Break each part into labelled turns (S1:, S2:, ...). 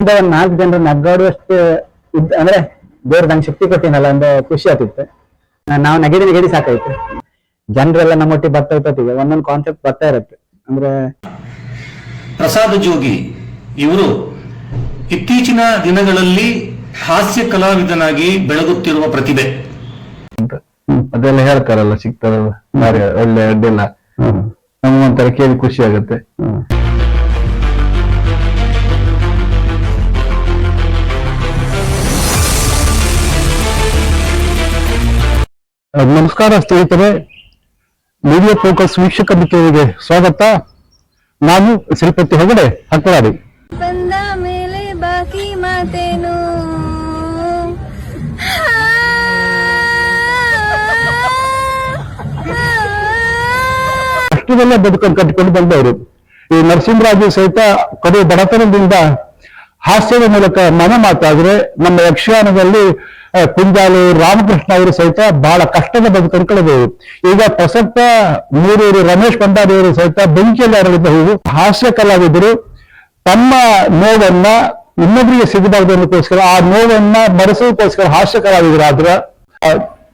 S1: ಇಂದ ಒಂದ್ ನಾಲ್ಕು ಜನರು ನಗ್ಗಾಡುವಷ್ಟು ಇದ್ ಅಂದ್ರೆ ದೇವ್ರ ನಂಗೆ ಶಕ್ತಿ ಕೊಟ್ಟಿನಲ್ಲ ಒಂದು ಖುಷಿ ಆಗ್ತಿತ್ತು. ನಾವು ಹೇಳಿ ಸಾಕೈತೆ ಸಾಕಾಯ್ತು. ಜನರೆಲ್ಲ ನಮ್ಮೊಟ್ಟಿಗೆ ಬರ್ತಾ ಇರ್ತೀವಿ ಒಂದೊಂದು ಕಾನ್ಸೆಪ್ಟ್ ಬರ್ತಾ ಇರತ್ತೆ. ಅಂದ್ರೆ
S2: ಪ್ರಸಾದ ಜೋಗಿ ಇವರು ಇತ್ತೀಚಿನ ದಿನಗಳಲ್ಲಿ ಹಾಸ್ಯ ಕಲಾವಿದನಾಗಿ ಬೆಳಗುತ್ತಿರುವ ಪ್ರತಿಭೆ.
S3: ಅದೆಲ್ಲ ಹೇಳ್ತಾರಲ್ಲ ಸಿಗ್ತಾರಲ್ಲ ಒಳ್ಳೆ ಅಡ್ಡಿಲ್ಲ. ನಮ್ಗೊಂಥರ ಕೇಳಿ ಖುಷಿ ಆಗುತ್ತೆ. ನಮಸ್ಕಾರ ಸ್ನೇಹಿತರೆ. ಮೀಡಿಯಾ ಫೋಕಸ್ ವೀಕ್ಷಕ ಮಿತ್ರರಿಗೆ ಸ್ವಾಗತ. ನಾನು ಶ್ರೀಪತಿ ಹೆಗಡೆ ಹಕ್ಕವಾಡಿ
S4: ಬಂದ ಮೇಲೆ ಬಾಕಿ ಮಾತೇನು?
S3: ಕಷ್ಟದಲ್ಲೇ ಬದುಕನ್ನು ಕಟ್ಟಿಕೊಂಡು ಬಂದವರು. ಈ ನರಸಿಂಹರಾಜು ಸಹಿತ ಕಡು ಬಡತನದಿಂದ ಹಾಸ್ಯದ ಮೂಲಕ ಮನ ಮಾತಾದ್ರೆ ನಮ್ಮ ಯಕ್ಷಗಾನದಲ್ಲಿ ಕುಂಜಾಲು ರಾಮಕೃಷ್ಣ ಅವರು ಸಹಿತ ಬಹಳ ಕಷ್ಟದ ಬದುಕನ್ನು ಕಳೆದವರು. ಈಗ ಪ್ರಸಕ್ತ ಮೂರೂರು ರಮೇಶ್ ಪಂಡಾರಿಯವರು ಸಹಿತ ಬೆಂಕಿಯಲ್ಲಿ ಅರಳಿದ ಹೂವು ಹಾಸ್ಯ ಕಲಾವಿದರು ತಮ್ಮ ನೋವನ್ನ ಇನ್ನೊಬ್ಬರಿಗೆ ಸಿಗಬಾರ್ದು ಅನ್ನೋಕ್ಕೋಸ್ಕರ ಆ ನೋವನ್ನ ಬರೆಸೋದಕ್ಕೋಸ್ಕರ ಹಾಸ್ಯ ಕಲಾವಿದರಾದ್ರ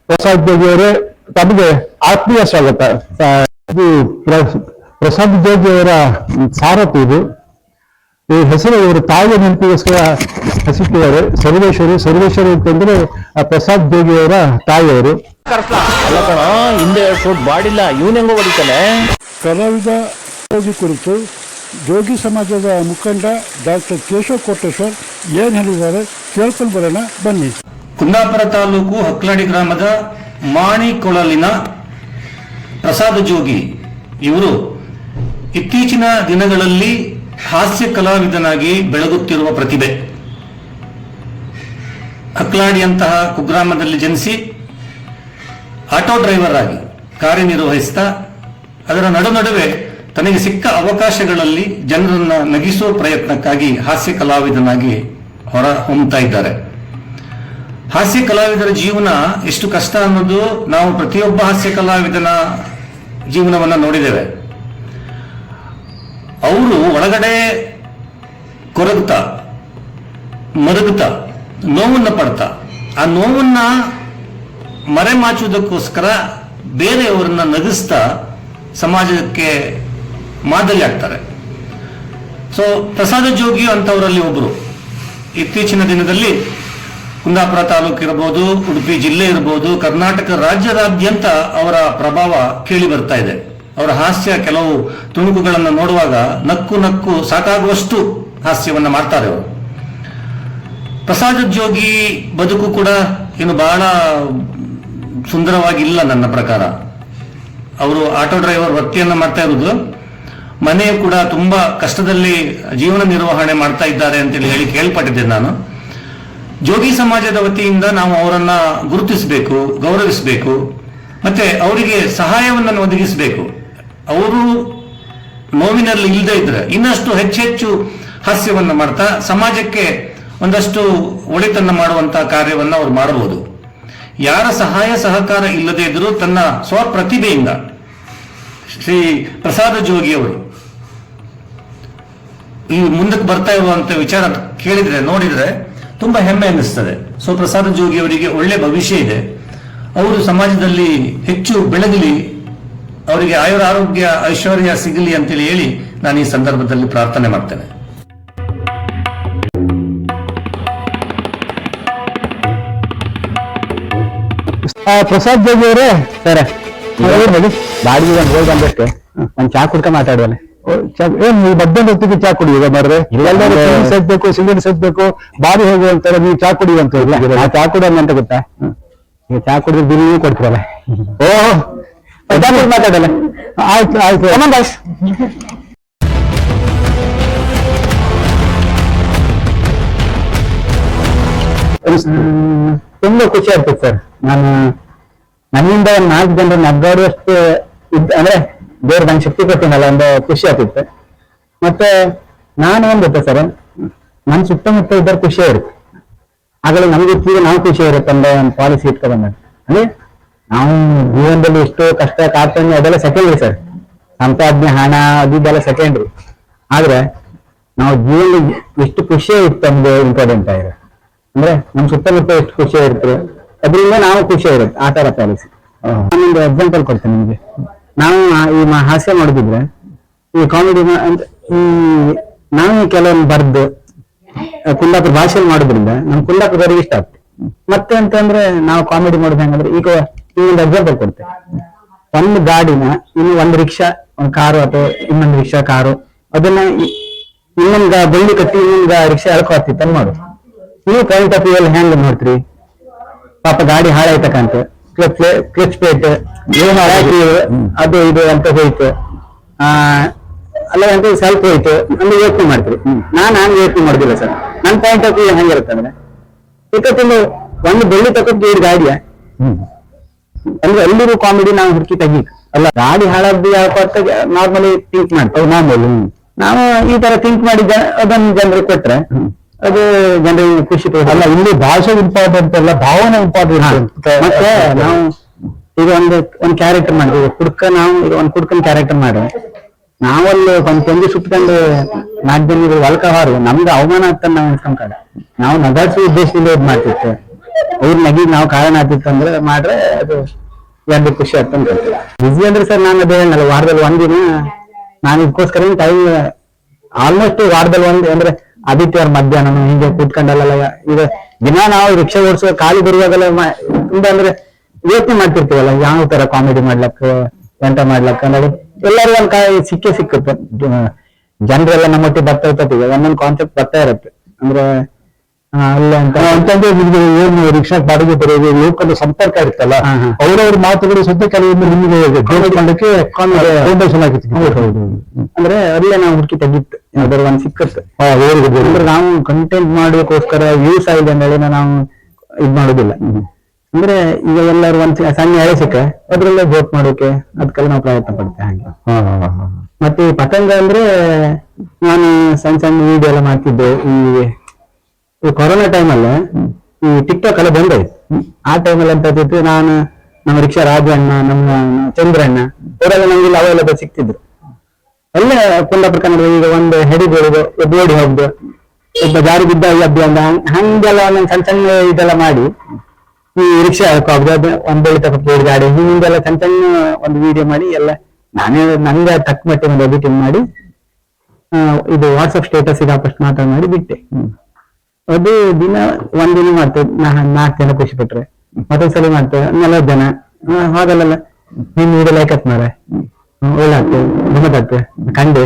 S3: ಪ್ರಸಾದ್ ಜೋಗಿ ತಮಗೆ ಆತ್ಮೀಯ ಸ್ವಾಗತ. ಇದು ಪ್ರ- ಪ್ರಸಾದ್ ಜೋಗಿ ಅವರ ಸಾರಥಿ ಇದು. ಈ ಹೆಸರು ಇವರು ತಾಯಿಯ ನೆನಪಿಗೋಸ್ಕರ ಹೆಸರಿಟ್ಟಿದ್ದಾರೆ. ಸರ್ವೇಶ್ವರಿ ಸರ್ವೇಶ್ವರಿ ಅಂತಂದ್ರೆ ಆ ಪ್ರಸಾದ್ ಜೋಗಿ ಅವರ ತಾಯಿಯವರು.
S5: ಅಲ್ಲ ಕಣ ಹಿಂದೆ ಫುಡ್ ಬಾಡಿಲ್ಲ ಇವನ್ ಹೆಂಗೋ ಹೊಡಿತಾನೆ.
S6: ಕಲಾವಿದ ಜೋಗಿ ಕುರಿತು ಜೋಗಿ ಸಮಾಜದ ಮುಖಂಡ ಡಾಕ್ಟರ್ ಕೇಶವ್ ಕೋಟೇಶ್ವರ್ ಏನ್ ಹೇಳಿದ್ದಾರೆ ಕೇಳ್ಕೊಂಡು ಬರೋಣ ಬನ್ನಿ.
S2: ಕುಂದಾಪುರ ತಾಲೂಕು ಹಕ್ಲಾಡಿ ಗ್ರಾಮದ ಮಾಣಿಕೊಳಲಿನ ಪ್ರಸಾದ ಜೋಗಿ ಇವರು ಇತ್ತೀಚಿನ ದಿನಗಳಲ್ಲಿ ಹಾಸ್ಯ ಕಲಾವಿದನಾಗಿ ಬೆಳಗುತ್ತಿರುವ ಪ್ರತಿಭೆ. ಅಕ್ಲಾಡಿಯಂತಹ ಕುಗ್ರಾಮದಲ್ಲಿ ಜನಿಸಿ ಆಟೋ ಡ್ರೈವರ್ ಆಗಿ ಕಾರ್ಯನಿರ್ವಹಿಸ್ತಾ, ಅದರ ನಡು ನಡುವೆ ತನಗೆ ಸಿಕ್ಕ ಅವಕಾಶಗಳಲ್ಲಿ ಜನರನ್ನ ನಗಿಸುವ ಪ್ರಯತ್ನಕ್ಕಾಗಿ ಹಾಸ್ಯ ಕಲಾವಿದನಾಗಿ ಹೊರ ಹೊಮ್ತಾ ಇದ್ದಾರೆ. ಹಾಸ್ಯ ಕಲಾವಿದರ ಜೀವನ ಎಷ್ಟು ಕಷ್ಟ ಅನ್ನೋದು ನಾವು ಪ್ರತಿಯೊಬ್ಬ ಹಾಸ್ಯ ಕಲಾವಿದನ ಜೀವನವನ್ನ ನೋಡಿದ್ದೇವೆ. ಅವರು ಒಳಗಡೆ ಕೊರಗ್ತಾ ಮರಗ್ತಾ ನೋವನ್ನು ಪಡ್ತಾ. ಆ ನೋವನ್ನ ಮರೆಮಾಚುವುದಕ್ಕೋಸ್ಕರ ಬೇರೆಯವರನ್ನ ನಗಿಸ್ತಾ ಸಮಾಜಕ್ಕೆ ಮಾದರಿ ಆಗ್ತಾರೆ. ಸೊ ಪ್ರಸಾದ ಜೋಗಿ ಅಂತವರಲ್ಲಿ ಒಬ್ಬರು ಇತ್ತೀಚಿನ ದಿನದಲ್ಲಿ ಕುಂದಾಪುರ ತಾಲೂಕು ಇರಬಹುದು ಉಡುಪಿ ಜಿಲ್ಲೆ ಇರಬಹುದು ಕರ್ನಾಟಕ ರಾಜ್ಯದಾದ್ಯಂತ ಅವರ ಪ್ರಭಾವ ಕೇಳಿ ಬರ್ತಾ ಇದೆ. ಅವರ ಹಾಸ್ಯ ಕೆಲವು ತುಣುಕುಗಳನ್ನು ನೋಡುವಾಗ ನಕ್ಕು ನಕ್ಕು ಸಾಕಾಗುವಷ್ಟು ಹಾಸ್ಯವನ್ನು ಮಾಡ್ತಾರೆ ಅವರು. ಪ್ರಸಾದ ಜೋಗಿ ಬದುಕು ಕೂಡ ಏನು ಬಹಳ ಸುಂದರವಾಗಿಲ್ಲ ನನ್ನ ಪ್ರಕಾರ. ಅವರು ಆಟೋ ಡ್ರೈವರ್ ವೃತ್ತಿಯನ್ನು ಮಾಡ್ತಾ ಇರುವುದು ಮನೆ ಕೂಡ ತುಂಬಾ ಕಷ್ಟದಲ್ಲಿ ಜೀವನ ನಿರ್ವಹಣೆ ಮಾಡ್ತಾ ಇದ್ದಾರೆ ಅಂತೇಳಿ ಹೇಳಿ ಕೇಳ್ಪಟ್ಟಿದ್ದೆ ನಾನು. ಜೋಗಿ ಸಮಾಜದ ವತಿಯಿಂದ ನಾವು ಅವರನ್ನ ಗುರುತಿಸಬೇಕು, ಗೌರವಿಸಬೇಕು, ಮತ್ತೆ ಅವರಿಗೆ ಸಹಾಯವನ್ನು ಒದಗಿಸಬೇಕು. ಅವರು ನೋವಿನಲ್ಲಿ ಇಲ್ಲದೆ ಇದ್ರೆ ಇನ್ನಷ್ಟು ಹೆಚ್ಚೆಚ್ಚು ಹಾಸ್ಯವನ್ನು ಮಾಡ್ತಾ ಸಮಾಜಕ್ಕೆ ಒಂದಷ್ಟು ಒಳಿತನ್ನ ಮಾಡುವಂತಹ ಕಾರ್ಯವನ್ನು ಅವ್ರು ಮಾಡಬಹುದು ಯಾರ ಸಹಾಯ ಸಹಕಾರ ಇಲ್ಲದೆ ಇದ್ದರೂ ತನ್ನ ಸ್ವಪ್ರತಿಭೆಯಿಂದ ಶ್ರೀ ಪ್ರಸಾದ ಜೋಗಿ ಅವರು ಈ ಮುಂದಕ್ಕೆ ಬರ್ತಾ ಇರುವಂತ ವಿಚಾರ ಕೇಳಿದ್ರೆ, ನೋಡಿದ್ರೆ ತುಂಬಾ ಹೆಮ್ಮೆ ಅನ್ನಿಸ್ತದೆ. ಸೊ ಪ್ರಸಾದ ಜೋಗಿ ಅವರಿಗೆ ಒಳ್ಳೆ ಭವಿಷ್ಯ ಇದೆ. ಅವರು ಸಮಾಜದಲ್ಲಿ ಹೆಚ್ಚು ಬೆಳಗಲಿ ಅವರಿಗೆ ಆಯುರ ಆರೋಗ್ಯ ಐಶ್ವರ್ಯ ಸಿಗಲಿ ಅಂತೇಳಿ ಹೇಳಿ ನಾನು ಈ ಸಂದರ್ಭದಲ್ಲಿ ಪ್ರಾರ್ಥನೆ ಮಾಡ್ತೇನೆ.
S3: ಆ ಪ್ರಸಾದ್ ಜೋಗಿ ಅವರೇ
S1: ಸರ್ ಬಾಡಿಗೆ ಒಂದು ಹೋಗಿ ಬಂದಷ್ಟು. ನಾನು ಚಾ ಕುಡ್ಕ ಮಾತಾಡುವಲ್ಲ
S3: ಏನ್ ನೀವು ಮಧ್ಯಾಹ್ನ ಹೊತ್ತಿಗೆ ಚಾ ಕುಡಿಯುವ ಮಾರ್ರೆ?
S1: ಇಲ್ಲ,
S3: ಎಲ್ಲರೂ ಸದ್ಬೇಕು ಸಿಗರೇಟ್ ಸದ್ಬೇಕು ಬಾರಿ ಹೋಗುವಂತಾರೆ ನೀವು ಚಾ ಕುಡಿಯುವಂತ
S1: ಚಾ ಕುಡಿಯೋಣ ಅಂತ ಗೊತ್ತಾ? ನೀವು ಚಾ ಕುಡಿದ್ರೆ ನೀವು ಕೊಡ್ತೀರಲ್ಲ.
S3: ಓ
S1: ಚಾ ಕುಡ್ದು ಮಾತಾಡಲ್ಲ.
S3: ಆಯ್ತು ಆಯ್ತು.
S1: ತುಂಬಾ ಖುಷಿ ಆಗ್ತದೆ ಸರ್. ನಾನು ನನ್ನಿಂದ ಒಂದ್ ನಾಲ್ಕು ಜನ ನಗ್ಗಾಡುವಷ್ಟು ಇದ್ದ ಅಂದ್ರೆ ದೇವ್ರ ನಂಗೆ ಶಕ್ತಿ ಕೊಟ್ಟಿನಲ್ಲ ಒಂದು ಖುಷಿ ಆಗ್ತಿತ್ತು. ಮತ್ತೆ ನಾನು ಏನ್ ಗೊತ್ತಾ ಸರ್. ನನ್ನ ಸುತ್ತಮುತ್ತ ಇದ್ದಾರೆ ಖುಷಿ ಇರುತ್ತೆ. ಆಗಲೇ ನಮ್ಗೆ ಈಗ ನಾವು ಖುಷಿ ಇರುತ್ತೆ ಅನ್ನೋ ಒಂದು ಪಾಲಿಸಿ ಇಟ್ಕೊಂಡ್ ಅಂದ್ರೆ ನಾವು ಜೀವನದಲ್ಲಿ ಎಷ್ಟೋ ಕಷ್ಟ, ಕಾರ್ಪಣ್ಯ, ಅದೆಲ್ಲ ಸೆಕೆಂಡ್ರಿ ಸರ್ ಸಂಪಾದನೆ, ಹಣ, ಅದು ಇದೆಲ್ಲ ಸೆಕೆಂಡ್ರಿ ಆದ್ರೆ ನಾವು ಜೀವನದಲ್ಲಿ ಎಷ್ಟು ಖುಷಿ ಇತ್ತು ನಮ್ಗೆ ಇಂಪಾರ್ಟೆಂಟ್ ಆಗಿದೆ ಅಂದ್ರೆ ನಮ್ ಸುತ್ತಮುತ್ತ ಎಷ್ಟು ಖುಷಿ ಇರುತ್ತೆ, ಅದರಿಂದ ನಾವು ಖುಷಿ ಇರುತ್ತೆ ಆ ತರ ಪಾಲಿಸಿ ನಾನೊಂದು ಎಕ್ಸಾಂಪಲ್ ಕೊಡ್ತೇನೆ ನಿಮ್ಗೆ. ನಾವು ಈ ಹಾಸ್ಯ ಮಾಡಿದ್ರೆ ಈ ಕಾಮಿಡಿ ಈ ಕೆಲವೊಂದು ಬರ್ದು ಕುಂದಾಪುರ ಭಾಷೆಯಲ್ಲಿ ಮಾಡೋದ್ರಿಂದ ನಮ್ ಕುಂದಾಪುರದವ್ರಿಗೆ ಇಷ್ಟ ಆಗ್ತದೆ. ಮತ್ತೆ ಅಂತಂದ್ರೆ ನಾವು ಕಾಮಿಡಿ ಮಾಡೋದು ಹೆಂಗಂದ್ರೆ ಈಗ ಒಂದು ಎಕ್ಸಾಂಪಲ್ ಕೊಡ್ತೇನೆ ಒಂದು ಗಾಡಿನ ಇನ್ನು ಒಂದು ರಿಕ್ಷಾ ಒಂದು ಕಾರು ಅಥವಾ ಇನ್ನೊಂದು ರಿಕ್ಷಾ ಕಾರು ಅದನ್ನ ಇನ್ನೊಂದು ಇನ್ನೊಂದ್ ಬಳ್ಳಿ ಕಟ್ಟಿ ಇನ್ನೊಂದ ರಿಕ್ಷಾ ಎಳ್ಕೊ ಹಾಕ್ತಿತ್ತು ಅಂತ ಮಾಡು. ನೀವು ಕರೆಂಟ್ ಆಫ್ ಇವೆಲ್ಲ ಹೆಂಗ್ ನೋಡ್ತೀರಿ ಪಾಪ ಗಾಡಿ ಹಾಳಾಯ್ತಕ್ಕಂತ ಕ್ಲಚ್ ಕ್ಲಚ್ ಪ್ಲೇಟ್ ಅದು ಇದು ಅಂತ ಹೋಯ್ತು. ಆ ಅಲ್ಲ ಅಂತ ಸ್ವಲ್ಪ ಹೋಯ್ತು. ಅಂದ್ರೆ ಯೋಚನೆ ಮಾಡ್ತೀರಿ. ನಾನು ನಾನು ಯೋಚನೆ ಮಾಡುದಿಲ್ಲ ಸರ್. ನನ್ನ ಪಾಯಿಂಟ್ ಆಫ್ ವ್ಯೂ ಹೆಂಗಿರುತ್ತೆ ಅಂದ್ರೆ ಒಂದು ಬೆಳ್ಳಿ ತಗೊಂಡು ಗಾಡಿಯ ಅಂದ್ರೆ ಎಲ್ಲರೂ ಕಾಮಿಡಿ ನಾವು ಹುಡುಕಿ ತೆಗಿ ಅಲ್ಲ ಗಾಡಿ ಹಾಳಾದ್ದು ಯಾವ ಅಂತ ನಾರ್ಮಲಿ ಥಿಂಕ್ ಮಾಡ್ತೇವೆ. ಮಾಮೂಲಿ ನಾವು ಈ ತರ ಥಿಂಕ್ ಮಾಡಿ ಅದನ್ನು ಜನರಿಗೆ ಕೊಟ್ರೆ ಅದು ಜನರಿಗೆ ಖುಷಿ.
S6: ಅಲ್ಲ ಇಲ್ಲಿ ಭಾಷೆ ಇಂಪಾರ್ಟೆಂಟ್ ಅಲ್ಲ ಭಾವನೆ ಇಂಪಾರ್ಟೆಂಟ್
S1: ಮತ್ತೆ ನಾವು ಈಗ ಒಂದು ಒಂದ್ ಕ್ಯಾರೆಕ್ಟರ್ ಮಾಡಿದ್ವಿ ಕುಡ್ಕ ನಾವು ಈಗ ಒಂದ್ ಕುಡ್ಕನ್ ಕ್ಯಾರೆಕ್ಟರ್ ಮಾಡಿ. ನಾವಲ್ಲಿ ಒಂದ್ ತಂದಿ ಸುಟ್ಕೊಂಡು ನಾಲ್ಕು ಜನ ಹೊಲ್ಕ ಹಾರು ನಮ್ಗೆ ಅವಮಾನ ಆಗ್ತಾನೆ ನಾವು ನಾವು ನಗಾಡ್ಸೋ ಉದ್ದೇಶದಿಂದ ಇದ್ ಮಾಡ್ತಿತ್ತು. ಅವ್ರ ನಗಿ ನಾವು ಕಾರಣ ಆಗ್ತಿತ್ತು ಅಂದ್ರೆ ಮಾಡ್ರೆ ಅದು ಎರಡು ಖುಷಿ ಆಗ್ತಂತ ಬಿಸಿ ಅಂದ್ರೆ ಸರ್ ನಾನು ಅದೇ ಹೇಳಲ್ಲ, ವಾರದಲ್ಲಿ ಒಂದಿನ ನಾನು ಇದಕ್ಕೋಸ್ಕರ ಟೈಮ್ ಆಲ್ಮೋಸ್ಟ್ ವಾರದಲ್ಲಿ ಒಂದ್ ಅಂದ್ರೆ ಆದಿತ್ಯವಾರ ಮಧ್ಯಾಹ್ನ ಹಿಂಗೆ ಕೂತ್ಕೊಂಡಲ್ಲ ಈಗ ದಿನ ನಾವು ರಿಕ್ಷಾ ಓಡಿಸುವ ಖಾಲಿ ಬರುವಾಗೆಲ್ಲ ತುಂಬಾ ಅಂದ್ರೆ ಯೋಚನೆ ಮಾಡ್ತಿರ್ತೀವಲ್ಲ, ಯಾವ ತರ ಕಾಮಿಡಿ ಮಾಡ್ಲಕ್ಕ, ಎಂತ ಮಾಡ್ಲಕ್ಕ ಅನ್ನೋದು ಎಲ್ಲರೂ ಒಂದ್ ಕಾಯಿ ಸಿಕ್ಕೇ ಸಿಕ್ಕುತ್ತೆ. ಜನರೆಲ್ಲ ನಮ್ಮೊಟ್ಟಿಗೆ ಬರ್ತಾ ಇರ್ತೀವಿ ಒಂದೊಂದು ಕಾನ್ಸೆಪ್ಟ್ ಬರ್ತಾ ಇರುತ್ತೆ. ಅಂದ್ರೆ ಅಲ್ಲ ಅಂತ.
S6: ಅಂತಂದ್ರೆ ನಿಮ್ಗೆ ಏನು ರಿಕ್ಷಾ ಬಾಡಿಗೆ ಬರೋದು ಲೋಕಲ್ ಸಂಪರ್ಕ
S1: ಇರ್ತಲ್ಲ.
S6: ಅವರವ್ರ ಮಾತುಗಳು ಸದ್ಯ ಕೆಲವೊಂದು ನಿಮಗೆ ಮಾಡಲಿಕ್ಕೆ ಫೌಂಡೇಶನ್ ಆಗಿತ್ತು.
S1: ಅಂದ್ರೆ ಅಲ್ಲೇ ನಾವು ಹುಡುಕಿ ತೆಗಿತ್ತು. ಯಾವ್ದಾದ್ರು ಒಂದ್ ಸಿಕ್ಕತ್ತೆ ಅಂದ್ರೆ ನಾವು ಕಂಟೆಂಟ್ ಮಾಡೋಕೋಸ್ಕರ ಯೂಸ್ ಆಗಿದೆ ಅಂತ ಹೇಳಿ ನಾವು ಇದ್ ಮಾಡೋದಿಲ್ಲ ಅಂದ್ರೆ ಈಗ ಎಲ್ಲರೂ ಒಂದ್ ಸಣ್ಣ ಎಳೆ ಸಿಕ್ಕ ಅದ್ರಲ್ಲೇ ಜೋಕ್ ಮಾಡೋಕೆ ಅದಕ್ಕೆಲ್ಲ ನಾವು ಪ್ರಯತ್ನ ಪಡ್ತೇವೆ ಹಾಗೆ. ಮತ್ತೆ ಪತಂಗ ಅಂದ್ರೆ ನಾನು ಸಣ್ಣ ಸಣ್ಣ ವಿಡಿಯೋ ಎಲ್ಲ ಮಾಡ್ತಿದ್ದೆ ಈ ಈ ಕೊರೋನಾ ಟೈಮಲ್ಲಿ ಈ ಟಿಕ್ ಟಾಕ್ ಎಲ್ಲ ಬಂದಾಯ್ತು ಆ ಟೈಮಲ್ಲಿ ಅಂತ ಇದ್ದಿದ್ದು ನಾನು ನಮ್ಮ ರಿಕ್ಷಾ ರಾಜಣ್ಣ ಅಣ್ಣ ನಮ್ಮ ಚಂದ್ರಣ್ಣ ಅವರೆಲ್ಲ ನಮ್ಗೆ ಇಲ್ಲಿ ಅವೈಲಬಲ್ ಸಿಕ್ತಿದ್ರು. ಎಲ್ಲ ಕುಂದಾಪುರ ಕನ್ನಡ ಈಗ ಒಂದು ಹೆಡಿ ಬೀಳುದು ಒಬ್ಬ ಓಡಿ ಹೋಗ್ದು. ಒಬ್ಬ ಜಾರಿ ಬಿದ್ದ ಅಬ್ಬಿ ಅಂತ ಹಂಗ್- ಹಂಗೆಲ್ಲ ಒಂದೊಂದು ಸಣ್ಣ ಸಣ್ಣ ಇದೆಲ್ಲ ಮಾಡಿ ಈ ರಿಕ್ಷಾ ಹಾಕೋದು ಅದು ಒಂದ್ ಬೆಳಿ ತಗೊಂಡು ಗಾಡಿ ಹಿಂಗೆಲ್ಲ ಸಣ್ಣ ಸಣ್ಣ ಒಂದು ವಿಡಿಯೋ ಮಾಡಿ ಎಲ್ಲ ನಾನೇ ನಂಗೆ ತಕ್ಕ ಮಟ್ಟಿಗೆ ಒಂದು ಎಡಿಟಿಂಗ್ ಮಾಡಿ ಇದು ವಾಟ್ಸಪ್ ಸ್ಟೇಟಸ್ ಇದೆ ಫಸ್ಟ್ ಮಾತಾಡಿ ಮಾಡಿ ಬಿಟ್ಟೆ. ಅದು ದಿನ ಒಂದಿನ ಮಾಡ್ತೇವೆ. ನಾಲ್ಕು ಜನ ಖುಷಿ ಪಟ್ರೆ. ಮತ್ತೊಂದ್ಸಲ ಮಾಡ್ತೇವೆ. ನಲವತ್ತು ಜನ. ಹಾಗಲ್ಲ ನಿಮ್ ವಿಡಿಯೋ ಲೈಕ್ ಹತ್ ಮಾರೆ ಒಳ್ಳೆ ಆಗ್ತದೆ. ಕಂಡೆ.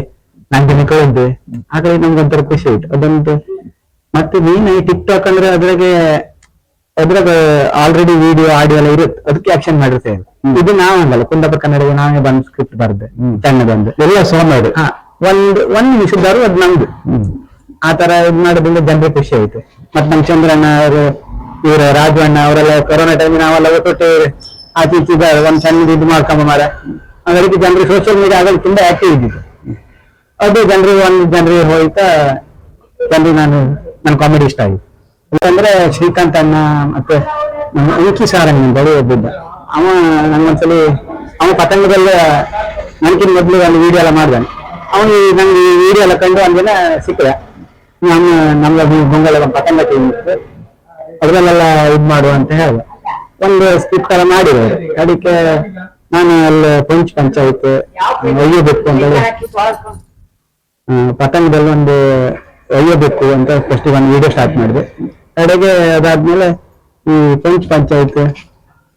S1: ನಾಲ್ಕು ಜನ ಕಳಿದ್ದೆ ಹಾಗಾಗಿ ನಮ್ಗೆ ಒಂಥರ ಖುಷಿ ಆಯ್ತು. ಅದೊಂದು ಮತ್ತೆ ಮೀನ್ ಈ ಟಿಕ್ ಟಾಕ್ ಅಂದ್ರೆ ಅದ್ರಾಗೆ ಅದ್ರಾಗ ಆಲ್ರೆಡಿ ವಿಡಿಯೋ ಆಡಿಯೋ ಎಲ್ಲ ಇರುತ್ತೆ. ಅದಕ್ಕೆ ಆಕ್ಷನ್ ಮಾಡಿರ್ತೇವೆ ಇದು ನಾವು ಹಂಗಲ್ಲ. ಕುಂದಪ್ಪ ಕನ್ನಡಗೆ ನಾವೇ ಬಂದು ಸ್ಕ್ರಿಪ್ಟ್ ಬರ್ದೆ. ಸಣ್ಣದೊಂದು.
S6: ಎಲ್ಲ ಸೋಮಾಡು
S1: ಹಾ ಒಂದ್ ಒಂದ್ ನಿಮಿಷದಾರು ಅದು ನಮ್ದು. ಆ ತರ ಇದ್ ಮಾಡೋದ್ರಿಂದ ಜನರಿಗೆ ಖುಷಿ ಆಯ್ತು. ಮತ್ ನಮ್ ಚಂದ್ರಣ್ಣ ಅವರು, ಇವ್ರ ರಾಜು ಅಣ್ಣ ಅವರೆಲ್ಲ ಕೊರೋನಾ ಟೈಮ್ ನಾವೆಲ್ಲ ಒಟ್ಟೊಟ್ಟು ಆಚೆ ಈಚೆ ಇದ್ದಾರೆ ಒಂದ್ ಸಣ್ಣ ಇದು ಮಾಡ್ಕೊಂಬ ಮಾರ ಅದಕ್ಕೆ ಜನರಿಗೆ ಸೋಷಿಯಲ್ ಮೀಡಿಯಾ ಆಗಲಿ ತುಂಬಾ ಆಕ್ಟಿವ್ ಇದ್ದಿತ್ತು ಅದು ಜನರಿಗೆ ಒಂದ್ ಜನರಿಗೆ ಹೋಯ್ತಾ ಜನರಿಗೆ ನಾನು, ನನ್ ಕಾಮಿಡಿ ಇಷ್ಟ ಆಯ್ತು. ಯಾಕಂದ್ರೆ ಶ್ರೀಕಾಂತ್ ಅಣ್ಣ ಮತ್ತೆ ಅಂಕಿ ಸಾರಣ್ಣ ಬಳಿ ಒಬ್ಬಿದ್ದ ಅವ ನಂಗೊಂದ್ಸಲಿ, ಅವ ಪತಂಗದಲ್ಲ ನನ್ಕಿಂತ ಮೊದಲು ಒಂದು ವಿಡಿಯೋ ಎಲ್ಲ ಮಾಡ್ದಾನೆ. ಅವನು ನಂಗೆ ವಿಡಿಯೋ ಎಲ್ಲ ಕಂಡು ಒಂದಿನ ಸಿಕ್ಕದ. ನಮ್ಮ ನಮ್ಮ ಬಂಗಾಳ ಪತಂಗ ಟೀಮ್ ಅದರಲ್ಲೆಲ್ಲ ಇದ್ ಮಾಡು ಅಂತ ಹೇಳಿ ಒಂದು ಸ್ಕಿಪ್ ತರ ಮಾಡಿದೆ. ಅದಕ್ಕೆ ನಾನು ಅಲ್ಲಿ ಪಂಚ್ ಪಂಚಾಯತ್, ಒಯ್ಯಬೇಕು ಅಂತ ಪತಂಗದಲ್ಲಿ ಒಂದು ಒಯ್ಯಬೇಕು ಅಂತ ಫಸ್ಟ್ ಒಂದು ವಿಡಿಯೋ ಸ್ಟಾರ್ಟ್ ಮಾಡಿದೆ. ಕಡೆಗೆ ಅದಾದ್ಮೇಲೆ ಈ ಪಂಚ್ ಪಂಚಾಯತ್,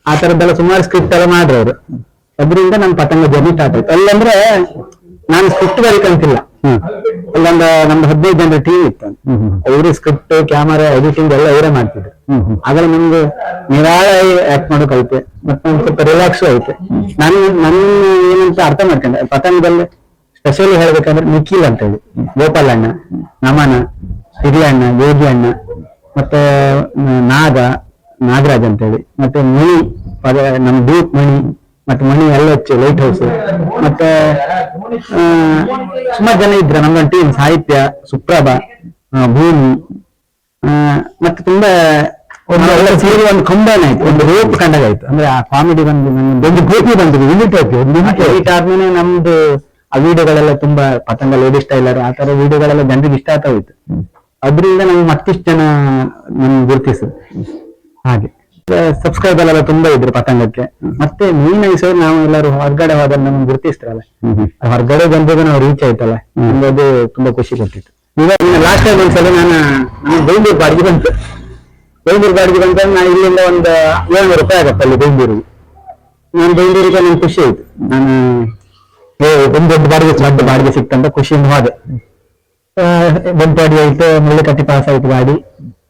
S1: ಆ ತರದ್ದೆಲ್ಲ ಸುಮಾರು ಸ್ಕ್ರಿಪ್ಟ್ ಎಲ್ಲ ಮಾಡ್ರವ್ರು ಅದರಿಂದ ನನ್ನ ಪಟಂಗ ಜರ್ನಿ ಸ್ಟಾರ್ಟ್ ಆಯ್ತು. ಅಲ್ಲಂದ್ರೆ ನಾನು ಸ್ಕ್ರಿಪ್ಟ್ ಬರೀಕಂತಿಲ್ಲ. ಅಲ್ಲೊಂದು ನಮ್ದು ಹದಿನೈದು ಜನರ ಟೀಮ್ ಇತ್ತು. ಅವರು ಸ್ಕ್ರಿಪ್ಟ್ ಕ್ಯಾಮರಾ ಎಡಿಟಿಂಗ್ ಎಲ್ಲ ಅವರೇ ಮಾಡ್ತಿದ್ರು. ಆದ್ರೆ ನಮ್ಗೆ ನಿರಾಳ ಆಕ್ಟ್ ಮಾಡೋ ಕಲಿತೆ ಮತ್ತೆ ನಮ್ಗೆ ಸ್ವಲ್ಪ ರಿಲ್ಯಾಕ್ಸ್ ಐತೆ ನನ್ ನನ್ನ ಏನಂತ ಅರ್ಥ ಮಾಡ್ಕೊಂಡೆ. ಪತಂಗದಲ್ಲಿ ಸ್ಪೆಷಲಿ ಹೇಳ್ಬೇಕಂದ್ರೆ ನಿಖಿಲ್ ಅಂತ ಹೇಳಿ. ಗೋಪಾಲ್ ಅಣ್ಣ ನಮನ ಹಿರಿಯ ಅಣ್ಣ ಯೋಗಿ ಅಣ್ಣ ಮತ್ತೆ ನಾಗ ನಾಗರಾಜ್ ಅಂತ ಹೇಳಿ. ಮತ್ತೆ ಮಣಿ ಪದ ನಮ್ಮ ದೂಪ್ ಮಣಿ. ಮತ್ತೆ ಮಣಿ ಎಲ್ಲ ಹಚ್ಚು ಲೈಟ್ ಹೌಸ್ ಮತ್ತೆ ಸುಮಾರು ಜನ ಇದ್ರ ನಮ್ಮ ಟೀಮ್ ಸಾಹಿತ್ಯ ಸುಪ್ರಭ ಭೂಮಿ ಮತ್ತೆ ತುಂಬಾ ಒಂದು ಸೇರಿ ಒಂದು ಕಂಬೈನ್ ಆಯ್ತು ಒಂದು ರೂಪ್ ಕಂಡಾಗ ಆಯ್ತು. ಅಂದ್ರೆ ಆ ಕಾಮಿಡಿ ಬಂದು ದೊಡ್ಡ ಒಂದು ಗೋಪಿ ಬಂದು ಯೂನಿಟ್ ಆಯ್ತು ಯೂನಿಟ್ ಆದ್ಮೇಲೆ ನಮ್ದು ಆ ವಿಡಿಯೋಗಳೆಲ್ಲ ತುಂಬಾ ಪತಂಗ ಲೇಡಿ ಸ್ಟೈಲರ್ ಆ ತರ ವಿಡಿಯೋಗಳೆಲ್ಲ ಜನರಿಗೆ ಇಷ್ಟ ಆಗ್ತಾ ಹೋಯ್ತು. ಅದರಿಂದ ನಮ್ಗೆ ಮತ್ತಿಷ್ಟು ಜನ ನಮ್ಗೆ ಗುರುತಿಸಿದ್ರು. ಹಾಗೆ. ಸಬ್ಸ್ಕ್ರೈಬರ್ ಎಲ್ಲ ತುಂಬಾ ಇದ್ರು ಪತಂಗಕ್ಕೆ. ಮತ್ತೆ ಮೇನ್ ಆಗಿ ಸರ್ ನಾವು ಎಲ್ಲರೂ ಹೊರಗಡೆ ಹೋದಾಗ ನಮ್ಗೆ ಗುರುತಿಸ್ತಾರಲ್ಲ ಹೊರಗಡೆ ಬಂದಾಗ ನಾವು ರೀಚ್ ಆಯ್ತಲ್ಲ? ಅನ್ನೋದು ಅದು ತುಂಬಾ ಖುಷಿ ಕೊಟ್ಟಿತ್ತು. ಇವಾಗ ಲಾಸ್ಟ್ ಟೈಮ್ ಒಂದ್ಸಲ ನಾನು ಬೈಂದೂರು ಬಾಡಿಗೆ ಬಂತು ಬೆಂಗಳೂರು ಬಾಡಿಗೆ ಬಂದಾಗ ನಾನು ಇಲ್ಲಿಂದ ಒಂದು ಏಳ್ನೂರು ರೂಪಾಯಿ ಆಗತ್ತೆ ಅಲ್ಲಿ ಬೆಂಗಳೂರಿಗೆ. ನಾನು ಬೆಂಗಳೂರಿಗೆ ನನ್ಗೆ ಖುಷಿ ಆಯ್ತು. ನಾನು ಒಂದ್ ದೊಡ್ಡ ಬಾಡಿಗೆ ದೊಡ್ಡ ಬಾಡಿಗೆ ಸಿಕ್ತಂತ ಖುಷಿಯಿಂದ ಹೋದೆ. ಬಂಟಾಡಿ ಆಯ್ತು ಮುಳ್ಳಿಕಟ್ಟಿ ಪಾಸ್ ಆಯ್ತು ಗಾಡಿ.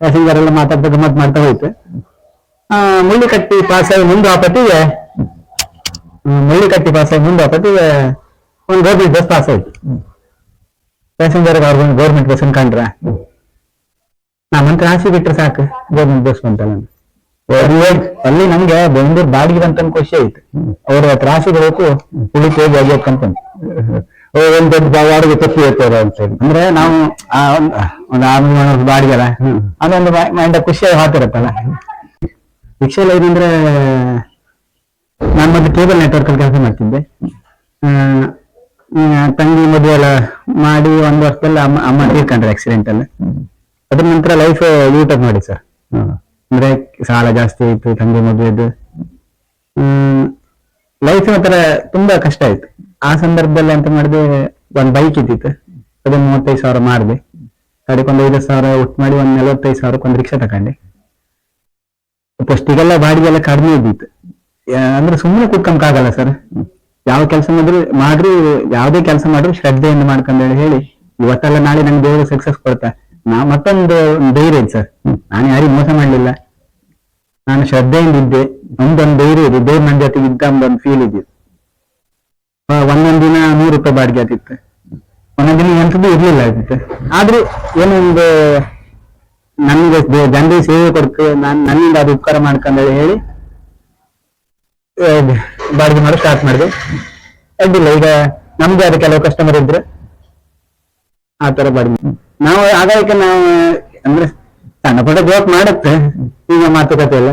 S1: ಪ್ಯಾಸೆಂಜರ್ ಎಲ್ಲ ಮಾತಾಡ್ತಾ ಗಮ್ಮತ್ ಮಾಡ್ತಾ ಹೋಯ್ತು. ಮುಳ್ಳಿಕಟ್ಟಿ ಪಾಸ್ ಆಗಿ ಮುಂದೆ ಆಪತ್ತಿಗೆ ಮುಳ್ಳಿಕಟ್ಟಿ ಪಾಸ್ ಆಗಿ ಮುಂದೆ ಆಪತ್ತಿಗೆ ಒಂದು ಗೌರ್ಮೆಂಟ್ ಬಸ್ ಪಾಸ್ ಆಯ್ತು. ಪ್ಯಾಸೆಂಜರ್ ಗೌರ್ಮೆಂಟ್ ಬಸ್ ಕಂಡ್ರ? ನಮ್ಮಂತ ರಾಶಿ ಬಿಟ್ರೆ ಸಾಕು ಗೌರ್ಮೆಂಟ್ ಬಸ್ ಬಂತಲ್ಲ ಅಲ್ಲಿ ನಮ್ಗೆ ಬೆಂಗಳೂರು ಬಾಡಿಗೆ ಬಂತ ಖುಷಿ ಆಯ್ತು. ಅವ್ರ ರಾಶಿ ಬೇಕು ಉಳಿತು ಹೋಗಿ ಹೋಗ್ಬೇಕು ಅಂತ
S6: ಒಂದ್ ದೊಡ್ಡ ಬಾಡಿಗೆ ತಪ್ಪಿ ಹೋಗ್ತಾರೆ ಅಂತ ಹೇಳಿ.
S1: ಅಂದ್ರೆ ನಾವು ಆ ಒಂದು ಆರ್ನೂರು ಬಾಡಿಗೆ ಅಲ್ಲ? ಅದೊಂದು ಮೈಂಡ್ ಖುಷಿಯಾಗಿ ಹಾಕಿರತ್ತಲ್ಲ? ರಿಕ್ಷಾ ಏನಂದ್ರೆ ನಾನು ಮತ್ತೆ ಕೇಬಲ್ ನೆಟ್ವರ್ಕ್ ಅಲ್ಲಿ ಕೆಲಸ ಮಾಡ್ತಿದ್ದೆ. ತಂಗಿ ಮದುವೆ ಎಲ್ಲ ಮಾಡಿ ಒಂದು ವರ್ಷದಲ್ಲಿ ಅಮ್ಮ ಅಮ್ಮ ತೀರ್ಕೊಂಡ್ರೆ ಆಕ್ಸಿಡೆಂಟ್ ಅಲ್ಲ. ಅದ್ರ ನಂತರ ಲೈಫ್ ಯೂಟ್ಯೂಬ್ ಮಾಡಿ ಸರ್ ಅಂದ್ರೆ ಸಾಲ ಜಾಸ್ತಿ ಆಯ್ತು, ತಂಗಿ ಮದುವೆದು. ಲೈಫ್ ಒಂಥರ ತುಂಬಾ ಕಷ್ಟ ಆಯ್ತು. ಆ ಸಂದರ್ಭದಲ್ಲಿ ಅಂತ ಮಾಡಿದೆ ಒಂದ್ ಬೈಕ್ ಇದ್ದಿತ್ತು. ಅದನ್ನ ಮೂವತ್ತೈದು ಸಾವಿರ ಮಾಡಿದೆ. ಒಂದು ಐದು ಸಾವಿರ ಒಟ್ಟು ಮಾಡಿ ಒಂದ್ ನಲವತ್ತೈದು ಸಾವಿರಕ್ಕೆ ಒಂದು ರಿಕ್ಷಾ ತಗೊಂಡೆ. ಫಸ್ಟಿಗೆಲ್ಲ ಬಾಡಿಗೆ ಎಲ್ಲ ಕಡಿಮೆ ಇದ್ದಿತ್ತು. ಅಂದ್ರೆ ಸುಮ್ಮನೆ ಕುತ್ಕೊಂಬಕ್ಕಾಗಲ್ಲ ಸರ್ ಯಾವ ಕೆಲಸ ಮಾಡಿದ್ರು ಮಾಡ್ರಿ ಯಾವುದೇ ಕೆಲಸ ಮಾಡ್ರಿ ಶ್ರದ್ಧೆಯಿಂದ ಮಾಡ್ಕೊಂಡು ಹೇಳಿ ಇವತ್ತೆಲ್ಲ ನಾಳೆ ನಂಗೆ ದೇವರು ಸಕ್ಸಸ್ ಕೊಡ್ತಾ. ನಾ ಮತ್ತೊಂದು ಧೈರ್ಯ ಇದೆ ಸರ್ ನಾನು ಯಾರಿಗೂ ಮೋಸ ಮಾಡ್ಲಿಲ್ಲ. ನಾನು ಶ್ರದ್ಧೆಯಿಂದ ಇದ್ದೆ. ಒಂದೊಂದು ಧೈರ್ಯ ಇದೆ. ದೇವ್ರ ನನ್ನ ಜೊತೆಗೆ ಇದ್ದ ಒಂದೊಂದು ಫೀಲ್ ಇದೆ. ಆ, ಒಂದೊಂದ್ ದಿನ ನೂರು ರೂಪಾಯಿ ಬಾಡಿಗೆ ಆತಿತ್ತು. ಒಂದೊಂದ್ ದಿನ ಎಂತದ್ದು ಇರ್ಲಿಲ್ಲ ಆಗಿತ್ತು ಆದ್ರೆ ಏನೊಂದು ನನ್ಗೆ ಜನರಿಗೆ ಸೇವೆ ಕೊಡ್ತು ನಾನು ನನ್ನಿಂದ ಅದು ಉಪಕಾರ ಮಾಡ್ಕೊಂಡ ಹೇಳಿ. ಬಾಡಿಗೆ ಮಾಡೋ ಸ್ಟಾರ್ಟ್ ಮಾಡಿದೆ. ಅಡ್ಡಿಲ್ಲ ಈಗ ನಮ್ಗೆ ಅದು ಕೆಲವು ಕಸ್ಟಮರ್ ಇದ್ರೆ ಆ ತರ ಬಾಡಿಗೆ ನಾವು ಆಗಾಯಕ್ಕೆ ನಾವು ಅಂದ್ರೆ ಸಣ್ಣ ಪುಟ್ಟ ಜೋಕ್ ಮಾಡುತ್ತೆ. ಈಗ ಮಾತುಕತೆ ಎಲ್ಲ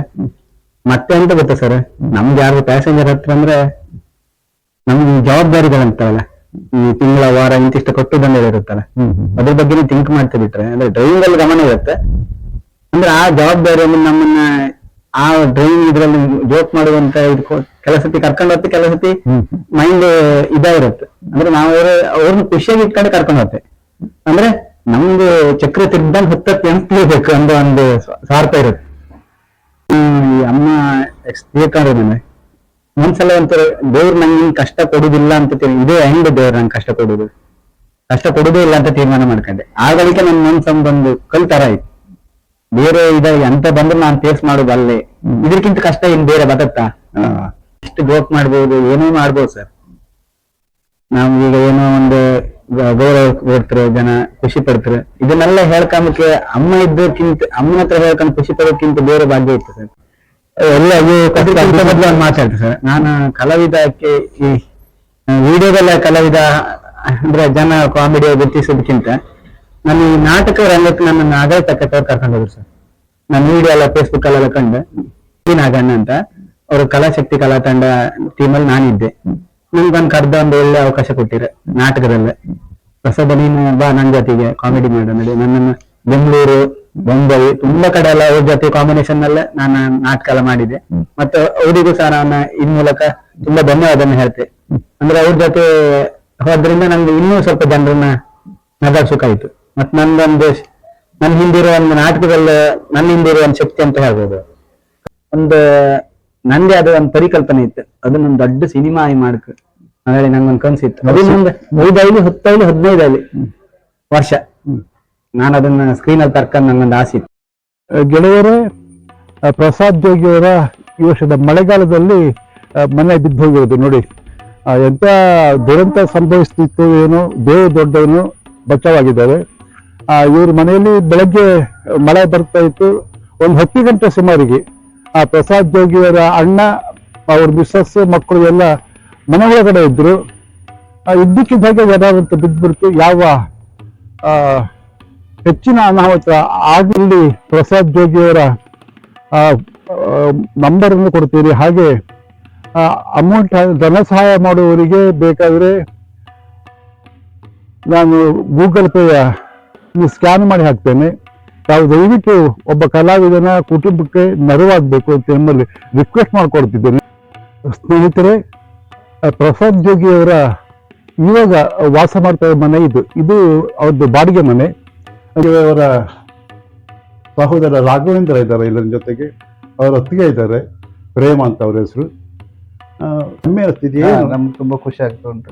S1: ಮತ್ತೆ ಅಂತ ಗೊತ್ತಾ ಸರ್ ನಮ್ಗೆ ಯಾರು ಪ್ಯಾಸೆಂಜರ್ ಹತ್ರ ಅಂದ್ರೆ ನಮ್ಗೆ ಜವಾಬ್ದಾರಿಗಳಂತಾವಲ್ಲ. ಈ ತಿಂಗಳ ವಾರ ಇಂತಿಷ್ಟು ಕೊಟ್ಟು ಬಂದ ಇರುತ್ತಲ್ಲ ಅದ್ರ ಬಗ್ಗೆ ಥಿಂಕ್ ಮಾಡ್ತಾ ಬಿಟ್ರೆ ಅಂದ್ರೆ ಡ್ರೈವಿಂಗ್ ಅಲ್ಲಿ ಗಮನ ಇರುತ್ತೆ. ಅಂದ್ರೆ ಆ ಜವಾಬ್ದಾರಿಯಲ್ಲಿ ನಮ್ಮನ್ನ ಆ ಡ್ರೈವಿಂಗ್ ಇದ್ರಲ್ಲಿ ಜೋಕ್ ಮಾಡುವಂತ ಇದು ಕೆಲಸತಿ ಕರ್ಕೊಂಡು ಹೋಗ್ತಿ ಕೆಲಸತಿ ಸತಿ ಮೈಂಡ್ ಇದಾಗಿರುತ್ತೆ. ಅಂದ್ರೆ ನಾವು ಅವ್ರ ಅವ್ರನ್ನ ಖುಷಿಯಾಗಿ ಇಟ್ಕೊಂಡು ಕರ್ಕೊಂಡು ಹೋಗ್ತೇವೆ. ಅಂದ್ರೆ ನಮ್ದು ಚಕ್ರ ತಿರ್ದಂಗ್ ಹತ್ತತ್ತು ಎಣಿಸ್ಲೇಬೇಕು ಅನ್ನೋ ಒಂದು ಸ್ವ- ಸ್ವಾರ್ಥ ಇರುತ್ತೆ. ಈ ಅಮ್ಮ ಎಕ್ಸ್ಪ್ಲೇಟ್ ನನಗೆ ಒಂದ್ಸಲ ಒಂಥರ ದೇವ್ರು ನಂಗೆ ಕಷ್ಟ ಕೊಡುದಿಲ್ಲ ಅಂತ ಇದೇ ಹೆಂಗ್ ದೇವ್ರು ನಂಗೆ ಕಷ್ಟ ಕೊಡುದು? ಕಷ್ಟ ಕೊಡುದೇ ಇಲ್ಲ ಅಂತ ತೀರ್ಮಾನ ಮಾಡ್ಕೊಂಡೆ. ಆಗಳಿಕೆ ನನ್ನ ಮನ್ಸೊಂದೊಂದು ಕಲ್ ತರ ಆಯ್ತು. ಬೇರೆ ಇದ ಎಂತ ಬಂದ್ರು ನಾನು ಫೇಸ್ ಮಾಡೋದು ಅಲ್ಲೇ. ಇದಕ್ಕಿಂತ ಕಷ್ಟ ಏನ್ ಬೇರೆ ಬದತ್ತಾ ಎಷ್ಟು ಜೋಕ್ ಮಾಡ್ಬೋದು ಏನೋ ಮಾಡ್ಬೋದು ಸರ್. ನಾವು ಈಗ ಏನೋ ಒಂದು ಗೌರವ ಕೊಡ್ತಾರೆ ಜನ ಖುಷಿ ಪಡ್ತಾರೆ. ಇದನ್ನೆಲ್ಲ ಹೇಳ್ಕೊಂಬಕ್ಕೆ ಅಮ್ಮ ಇದ್ದಕ್ಕಿಂತ ಅಮ್ಮನ ಹತ್ರ ಹೇಳ್ಕೊಂಡು ಖುಷಿ ಪಡೋಕ್ಕಿಂತ ಬೇರೆ ಭಾಗ್ಯ ಇತ್ತು ಸರ್. ಎಲ್ಲ ಅದಕ್ಕಿಂತ ಮೊದಲು ಒಂದು ಮಾತಾಡ್ತೆ ಸರ್. ನಾನು ಕಲಾವಿದಕ್ಕೆ ಈ ವಿಡಿಯೋದಲ್ಲ ಕಲಾವಿದ ಅಂದ್ರೆ ಜನ ಕಾಮಿಡಿ ಗುರುತಿಸೋದಕ್ಕಿಂತ ನಾನು ಈ ನಾಟಕ ರಂಗಕ್ಕೆ ನನ್ನ ನಾಗರ ತಕ್ಕ ಕರ್ಕೊಂಡು ಹೋದ್ರು ಸರ್. ನಾನು ವಿಡಿಯೋ ಎಲ್ಲ ಫೇಸ್ಬುಕ್ ಅಲ್ಲೆಲ್ಲ ಕಂಡೆ. ಟಿ ನಾಗಣ್ಣ ಅಂತ. ಅವರು ಕಲಾಶಕ್ತಿ ಕಲಾ ತಂಡ ಟೀಮಲ್ಲಿ ನಾನಿದ್ದೆ. ನಿಮ್ಗೊಂದು ಕರ್ದ ಒಂದು ಒಳ್ಳೆ ಅವಕಾಶ ಕೊಟ್ಟಿರ ನಾಟಕದಲ್ಲೇ. ಪ್ರಸಾದ ನೀನು ಬಾ ನನ್ನ ಜೊತೆಗೆ ಕಾಮಿಡಿ ಮಾಡು ನನ್ನನ್ನು ಬೆಂಗಳೂರು ಬೊಂಬೈ ತುಂಬಾ ಕಡೆ ಎಲ್ಲ ಅವ್ರ ಜೊತೆ ಕಾಂಬಿನೇಷನ್ ನಲ್ಲೇ ನಾನು ನಾಟಕ ಎಲ್ಲ ಮಾಡಿದೆ ಮತ್ತೆ ಅವರಿಗೂ ಸಹ ನಾನು ಇನ್ ಮೂಲಕ ತುಂಬಾ ಧನ್ಯವಾದನ ಹೇಳ್ತೆ. ಅಂದ್ರೆ ಅವ್ರ ಜೊತೆ ಹೋದ್ರಿಂದ ನನ್ಗೆ ಇನ್ನೂ ಸ್ವಲ್ಪ ಜನರನ್ನ ನಗಾಡ್ಸೋಕಾಯ್ತು ಮತ್ ನಂದೊಂದು ನನ್ನ ಹಿಂದಿರೋ ಒಂದು ನಾಟಕದಲ್ಲಿ ನನ್ನ ಹಿಂದಿರೋ ಒಂದು ಶಕ್ತಿ ಅಂತ ಹೇಳ್ಬೋದು. ಒಂದು ನಂದೇ ಅದು ಒಂದು ಪರಿಕಲ್ಪನೆ ಇತ್ತು. ಅದನ್ನೊಂದು ದೊಡ್ಡ ಸಿನಿಮಾ ಆಗಿ ಮಾಡಕ್ ಹಾಗಾಗಿ ನಂಗೊಂದು ಕನ್ಸಿತ್ತು. ನಂದು ಐದೈದು ಹತ್ತೈದು ಹದಿನೈದು ಐದು ವರ್ಷ. ನಾನು ಅದನ್ನ ಸ್ಕ್ರೀನ್ ಅಲ್ಲಿ ತರ್ಕೊಂಡು ನನ್ನೊಂದು ಆಸೆ. ಇತ್ತು
S6: ಗೆಳೆಯರೇ ಪ್ರಸಾದ್ ಜೋಗಿಯವರ ಈ ವರ್ಷದ ಮಳೆಗಾಲದಲ್ಲಿ ಮನೆ ಬಿದ್ದು ಹೋಗಿರೋದು ನೋಡಿ. ಎಂಥ ದುರಂತ ಸಂಭವಿಸ್ತಿತ್ತು ಏನು ಬೇವು ದೊಡ್ಡವನು ಆ, ಇವ್ರ ಮನೆಯಲ್ಲಿ ಬೆಳಗ್ಗೆ ಮಳೆ ಬರ್ತಾ ಇತ್ತು. ಒಂದು ಹತ್ತು ಗಂಟೆ ಸುಮಾರಿಗೆ ಆ ಪ್ರಸಾದ್ ಜೋಗಿಯವರ ಅಣ್ಣ ಅವ್ರ ಮಿಸ್ಸಸ್ ಮಕ್ಕಳು ಎಲ್ಲ ಮನೆ ಒಳಗಡೆ ಇದ್ರು. ಆ, ಇದ್ದಕ್ಕಿದ್ದ ಹಾಗೆ ಏನಾದಂತ ಬಿದ್ದುಬಿಡ್ತು. ಯಾವ ಹೆಚ್ಚಿನ ಅನಾಹುತ ಆಗಲಿ ಪ್ರಸಾದ್ ಜೋಗಿಯವರ ನಂಬರ್ ಅನ್ನು ಕೊಡ್ತೀರಿ. ಹಾಗೆ ಅಮೌಂಟ್ ಧನ ಸಹಾಯ ಮಾಡುವವರಿಗೆ ಬೇಕಾದರೆ ನಾನು ಗೂಗಲ್ ಪೇಯ ಸ್ಕ್ಯಾನ್ ಮಾಡಿ ಹಾಕ್ತೇನೆ. ತಾವು ದಯವಿಟ್ಟು ಒಬ್ಬ ಕಲಾವಿದನ ಕುಟುಂಬಕ್ಕೆ ನೆರವಾಗಬೇಕು ಅಂತ ನಿಮ್ಮಲ್ಲಿ ರಿಕ್ವೆಸ್ಟ್ ಮಾಡಿಕೊಡ್ತಿದ್ದೇನೆ. ಸ್ನೇಹಿತರೆ ಪ್ರಸಾದ್ ಜೋಗಿಯವರ ಇವಾಗ ವಾಸ ಮಾಡ್ತಾ ಮನೆ ಇದು. ಇದು ಅವ್ರದ್ದು ಬಾಡಿಗೆ ಮನೆ. ಅವರ ಸಹೋದರ ರಾಘವೇಂದ್ರ ಇದ್ದಾರೆ ಎಲ್ಲರ ಜೊತೆಗೆ ಅವರ ಅತ್ತಿಗೆ ಇದ್ದಾರೆ. ಪ್ರೇಮ ಅಂತ ಅವ್ರ ಹೆಸರು. ಹೆಮ್ಮೆ
S7: ಹಾ, ನಮ್ಗೆ ತುಂಬ ಖುಷಿ ಆಗ್ತಾ ಉಂಟು.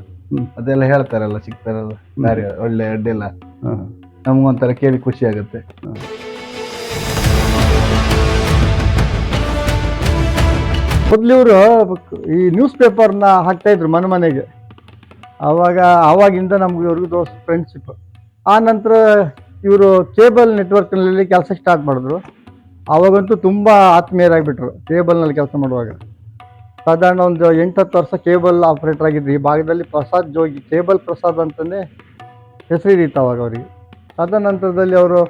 S7: ಅದೆಲ್ಲ ಹೇಳ್ತಾರಲ್ಲ ಸಿಗ್ತಾರಲ್ಲ ದಾರಿ ಒಳ್ಳೆ ಅಡ್ಡಿಲ್ಲ.
S6: ನಮಗೊಂಥರ
S7: ನಮ್ಗೊಂಥರ ಕೇಳಿ ಖುಷಿ ಆಗುತ್ತೆ. ಮೊದ್ಲು ಇವರು ಈ ನ್ಯೂಸ್ ಪೇಪರ್ನ ಹಾಕ್ತಾ ಇದ್ರು ಮನೆ ಮನೆಗೆ. ಆವಾಗ ಆವಾಗಿಂದ ನಮ್ಗೆ ಇವ್ರಿಗೂ ದೋಸ್ ಫ್ರೆಂಡ್ಶಿಪ್ ಆ ನಂತರ ಇವರು ಕೇಬಲ್ ನೆಟ್ವರ್ಕ್ನಲ್ಲಿ ಕೆಲಸ ಸ್ಟಾರ್ಟ್ ಮಾಡಿದ್ರು. ಆವಾಗಂತೂ ತುಂಬ ಆತ್ಮೀಯರಾಗಿಬಿಟ್ರು ಕೇಬಲ್ನಲ್ಲಿ ಕೆಲಸ ಮಾಡುವಾಗ. ಸಾಧಾರಣ ಒಂದು ಎಂಟತ್ತು ವರ್ಷ ಕೇಬಲ್ ಆಪ್ರೇಟರ್ ಆಗಿದ್ರು. ಈ ಭಾಗದಲ್ಲಿ ಪ್ರಸಾದ್ ಜೋಗಿ, ಕೇಬಲ್ ಪ್ರಸಾದ್ ಅಂತಲೇ ಹೆಸರಿತ್ತು ಅವಾಗ ಅವರಿಗೆ. ತದನಂತರದಲ್ಲಿ ಅವರು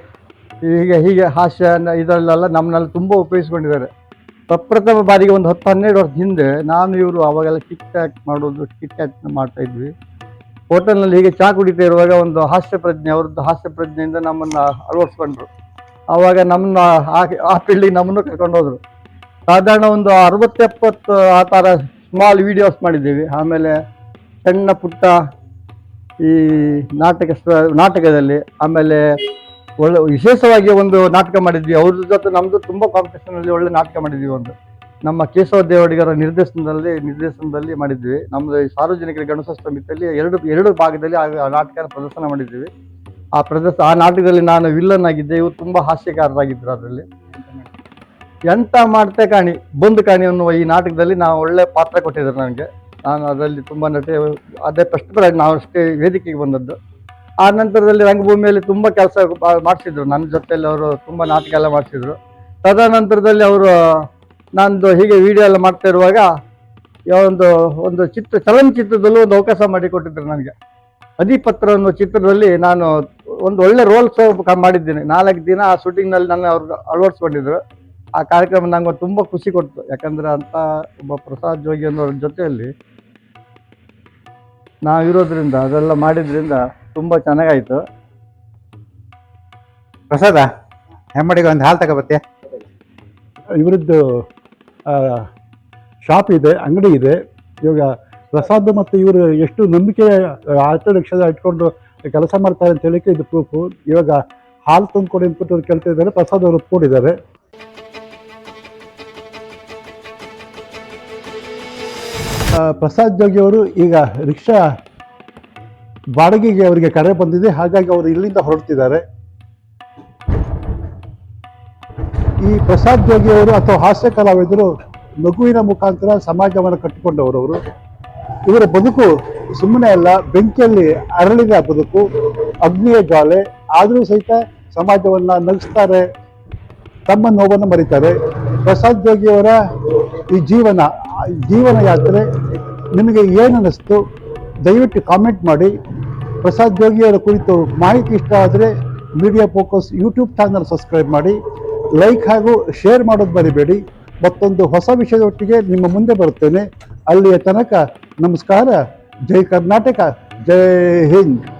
S7: ಹೀಗೆ ಹೀಗೆ ಹಾಸ್ಯ ಇದರಲ್ಲೆಲ್ಲ ನಮ್ಮನ್ನೆಲ್ಲ ತುಂಬ ಉಪಯೋಗಿಸ್ಕೊಂಡಿದ್ದಾರೆ. ಪ್ರಪ್ರಥಮ ಬಾರಿಗೆ ಒಂದು ಹತ್ತು ಹನ್ನೆರಡು ವರ್ಷದ ಹಿಂದೆ ನಾನು ಇವರು ಅವಾಗೆಲ್ಲ ಟಿಕ್ ಟ್ಯಾಕ್ ಮಾಡೋದು ಟಿಕ್ ಟ್ಯಾಕ್ ಮಾಡ್ತಾ ಇದ್ವಿ. ಹೋಟೆಲ್ನಲ್ಲಿ ಹೀಗೆ ಚಹಾ ಕುಡಿತಾ ಇರುವಾಗ ಒಂದು ಹಾಸ್ಯ ಪ್ರಜ್ಞೆ, ಅವ್ರದ್ದು ಹಾಸ್ಯ ಪ್ರಜ್ಞೆಯಿಂದ ನಮ್ಮನ್ನು ಅಳವಡಿಸ್ಕೊಂಡ್ರು. ಆವಾಗ ನಮ್ಮನ್ನ ಆ- ಫೀಲ್ಡಿಗೆ ನಮ್ಮನ್ನು ಕರ್ಕೊಂಡು ಸಾಧಾರಣ ಒಂದು ಅರವತ್ತೆಪ್ಪತ್ತು ಆ ಥರ ಸ್ಮಾಲ್ ವಿಡಿಯೋಸ್ ಮಾಡಿದ್ದೀವಿ. ಆಮೇಲೆ ಸಣ್ಣ ಪುಟ್ಟ ಈ ನಾಟಕ ನಾಟಕದಲ್ಲಿ, ಆಮೇಲೆ ಒಳ್ಳೆ, ವಿಶೇಷವಾಗಿ ಒಂದು ನಾಟಕ ಮಾಡಿದ್ವಿ. ಅವ್ರ ಜೊತೆ ನಮ್ಮದು ತುಂಬ ಕಾಂಪಿಟೇಷನಲ್ಲಿ ಒಳ್ಳೆ ನಾಟಕ ಮಾಡಿದ್ವಿ ಒಂದು. ನಮ್ಮ ಕೇಶವ ದೇವಡಿಗರ ನಿರ್ದೇಶನದಲ್ಲಿ ನಿರ್ದೇಶನದಲ್ಲಿ ಮಾಡಿದ್ವಿ. ನಮ್ಮದು ಸಾರ್ವಜನಿಕರ ಗಣೇಶೋತ್ಸವ ಮಿತ್ತಲ್ಲಿ ಎರಡು ಎರಡು ಭಾಗದಲ್ಲಿ ಆ ನಾಟಕ ಪ್ರದರ್ಶನ ಮಾಡಿದ್ದೀವಿ. ಆ ಪ್ರದರ್ಶ, ಆ ನಾಟಕದಲ್ಲಿ ನಾನು ವಿಲ್ಲನ್ ಆಗಿದ್ದೆ. ಇವರು ತುಂಬ ಹಾಸ್ಯಕಾರರಾಗಿದ್ದರು ಅದರಲ್ಲಿ. ಎಂಥ ಮಾಡ್ತೆ ಕಾಣಿ, ಬಂದು ಕಾಣಿ ಅನ್ನುವ ಈ ನಾಟಕದಲ್ಲಿ ನಾವು ಒಳ್ಳೆ ಪಾತ್ರ ಕೊಟ್ಟಿದ್ದಾರೆ ನನಗೆ. ನಾನು ಅದರಲ್ಲಿ ತುಂಬ ನಟ, ಅದೇ ಫಸ್ಟ್ ಪ್ರೈಸ್ ನಾವು ಅಷ್ಟೇ ವೇದಿಕೆಗೆ ಬಂದದ್ದು. ಆ ನಂತರದಲ್ಲಿ ರಂಗಭೂಮಿಯಲ್ಲಿ ತುಂಬ ಕೆಲಸ ಮಾಡಿಸಿದ್ರು. ನನ್ನ ಜೊತೆಯಲ್ಲಿ ಅವರು ತುಂಬ ನಾಟಕ ಎಲ್ಲ ಮಾಡಿಸಿದ್ರು. ತದನಂತರದಲ್ಲಿ ಅವರು ನಂದು ಹೀಗೆ ವಿಡಿಯೋ ಎಲ್ಲ ಮಾಡ್ತಾ ಇರುವಾಗ ಒಂದು ಒಂದು ಚಿತ್ರ, ಚಲನಚಿತ್ರದಲ್ಲೂ ಒಂದು ಅವಕಾಶ ಮಾಡಿ ಕೊಟ್ಟಿದ್ರು ನನಗೆ. ಅಧಿಪತ್ರ ಅನ್ನೋ ಚಿತ್ರದಲ್ಲಿ ನಾನು ಒಂದು ಒಳ್ಳೆ ರೋಲ್ ಮಾಡಿದ್ದೀನಿ. ನಾಲ್ಕು ದಿನ ಆ ಶೂಟಿಂಗ್ನಲ್ಲಿ ನನ್ನ ಅವ್ರು ಅಳವಡಿಸ್ಕೊಂಡಿದ್ರು. ಆ ಕಾರ್ಯಕ್ರಮ ನಂಗೆ ತುಂಬ ಖುಷಿ ಕೊಡ್ತು. ಯಾಕಂದರೆ ಅಂತ ಒಬ್ಬ ಪ್ರಸಾದ್ ಜೋಗಿ ಅನ್ನೋರ ಜೊತೆಯಲ್ಲಿ ನಾವಿರೋದ್ರಿಂದ, ಅದೆಲ್ಲ ಮಾಡಿದ್ರಿಂದ ತುಂಬ ಚೆನ್ನಾಗಾಯಿತು.
S1: ಪ್ರಸಾದ, ಹೆಮ್ಮಡಿಗೆ ಒಂದು ಹಾಲು ತಗೋಬತ್ತೆ.
S6: ಇವರದ್ದು ಶಾಪ್ ಇದೆ, ಅಂಗಡಿ ಇದೆ. ಇವಾಗ ಪ್ರಸಾದ್ ಮತ್ತು ಇವರು ಎಷ್ಟು ನಂಬಿಕೆ ಆಟೋ ರಿಕ್ಷಾದ ಇಟ್ಕೊಂಡು ಕೆಲಸ ಮಾಡ್ತಾರೆ ಅಂತ ಹೇಳಿಕ್ಕೆ ಇದು ಪ್ರೂಫು ಇವಾಗ ಹಾಲು ತುಂಬಿಕೊಡಿ ಅಂದ್ಬಿಟ್ಟು ಅವ್ರು ಕೇಳ್ತಾ ಇದ್ದಾರೆ. ಪ್ರಸಾದ್ ಅವರು ಒಪ್ಕೊಂಡಿದ್ದಾರೆ. ಪ್ರಸಾದ್ ಜೋಗಿ ಅವರು ಈಗ ರಿಕ್ಷಾ ಬಾಡಿಗೆಗೆ ಅವರಿಗೆ ಕರೆ ಬಂದಿದೆ. ಹಾಗಾಗಿ ಅವರು ಇಲ್ಲಿಂದ ಹೊರಡ್ತಿದ್ದಾರೆ. ಈ ಪ್ರಸಾದ್ ಜೋಗಿ ಅವರು ಅಥವಾ ಹಾಸ್ಯ ಕಲಾವಿದರು ನಗುವಿನ ಮುಖಾಂತರ ಸಮಾಜವನ್ನು ಕಟ್ಟಿಕೊಂಡವರು ಅವರು. ಇವರ ಬದುಕು ಸುಮ್ಮನೆ ಅಲ್ಲ, ಬೆಂಕಿಯಲ್ಲಿ ಅರಳಿದ ಬದುಕು, ಅಗ್ನಿಯ ಜ್ವಾಲೆ, ಆದರೂ ಸಹಿತ ಸಮಾಜವನ್ನು ನಗಿಸ್ತಾರೆ, ತಮ್ಮ ನೋವನ್ನು ಮರಿತಾರೆ. ಪ್ರಸಾದ್ ಜೋಗಿಯವರ ಈ ಜೀವನ ಜೀವನ ಯಾತ್ರೆ ನಿಮಗೆ ಏನು ಅನ್ನಿಸ್ತು? ದಯವಿಟ್ಟು ಕಾಮೆಂಟ್ ಮಾಡಿ. ಪ್ರಸಾದ್ ಜೋಗಿಯವರ ಕುರಿತು ಮಾಹಿತಿ ಇಷ್ಟ ಆದರೆ media focus YouTube channel subscribe ಮಾಡಿ. ಲೈಕ್ ಹಾಗೂ ಶೇರ್ ಮಾಡೋದು ಬರಿಬೇಡಿ ಮತ್ತೊಂದು ಹೊಸ ವಿಷಯದೊಟ್ಟಿಗೆ ನಿಮ್ಮ ಮುಂದೆ ಬರುತ್ತೇನೆ. ಅಲ್ಲಿಯ ತನಕ ನಮಸ್ಕಾರ. ಜೈ ಕರ್ನಾಟಕ. ಜೈ ಹಿಂದ್.